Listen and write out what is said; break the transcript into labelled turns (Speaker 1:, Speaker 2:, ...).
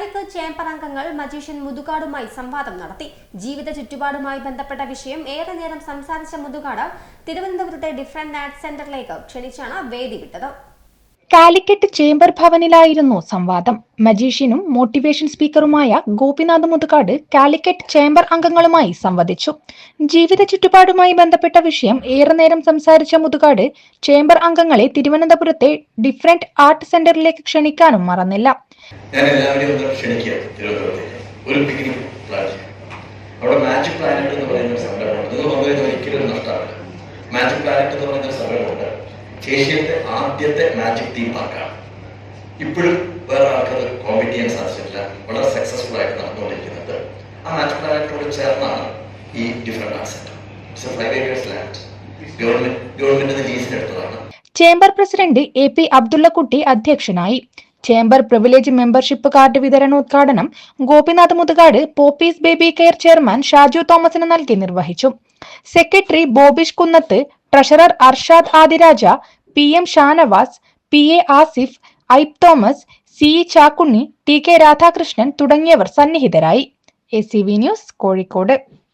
Speaker 1: Calicut chamber അംഗങ്ങൾ magician മുതുകാടുമായി സംവാദം നടത്തി. ജീവിത ചുറ്റുപാടുമായി ബന്ധപ്പെട്ട വിഷയം ഏറെ നേരം സംസാരിച്ച മുതുകാട് തിരുവനന്തപുരത്തെ ഡിഫറന്റ് ആർട്സ് സെന്ററിലേക്ക് ക്ഷണിച്ചാണ് വേദി വിട്ടത്
Speaker 2: കാലിക്കറ്റ് ചേംബർ ഭവനിലായിരുന്നു സംവാദം. മജീഷ്യനും മോട്ടിവേഷൻ സ്പീക്കറുമായ ഗോപിനാഥ് മുതുകാട് കാലിക്കറ്റ് ചേംബർ അംഗങ്ങളുമായി സംവദിച്ചു. ജീവിത ചുറ്റുപാടുമായി ബന്ധപ്പെട്ട വിഷയം ഏറെ നേരം സംസാരിച്ച മുതുകാട് ചേംബർ അംഗങ്ങളെ തിരുവനന്തപുരത്തെ ഡിഫറെന്റ് ആർട്ട് സെന്ററിലേക്ക് ക്ഷണിക്കാനും മറന്നില്ല.
Speaker 3: ഞാൻ എല്ലാവരെയും ക്ഷണിക്കുക അവിടെ മാജിക് പ്ലാനറ്റ് എന്ന് പറയുന്ന ഒരു നിങ്ങൾ വന്നു ഒരിക്കലും ഒരു നഷ്ടമാണ് മാജിക് പ്ലാനറ്റ് എന്ന് പറയുന്ന ഒരു സംരംഭമുണ്ട് ഏഷ്യത്തെ ആദ്യത്തെ മാജിക് തീം പാർക്കാണ് ഇപ്പോഴും വേറെ ആൾക്കത് കോമ്പീറ്റ് ചെയ്യാൻ സാധിച്ചിട്ടില്ല. വളരെ സക്സസ്ഫുൾ ആയിട്ട് നടന്നുകൊണ്ടിരിക്കുന്നത്. ആ മാജിക് പ്ലാനറ്റിനോട് ചേർന്നാണ് ഈ different arts centre five acres land government ഗവൺമെന്റിന് ലീസിനെടുത്തതാണ്
Speaker 2: chamber president A P Abdullakutty അധ്യക്ഷനായി. ചേംബർ പ്രിവിലേജ് മെമ്പർഷിപ്പ് കാർഡ് വിതരണോദ്ഘാടനം Gopinath Muthukad Poppees baby care chairman Shaju തോമസിന് നൽകി നിർവഹിച്ചു. Secretary Bobish Kunnath treasurer Arshad Adiraja P M Shanavas P A Asif Aib Thomas C E Chakkunni T K Radhakrishnan തുടങ്ങിയവർ സന്നിഹിതരായി. A C V news Kozhikode.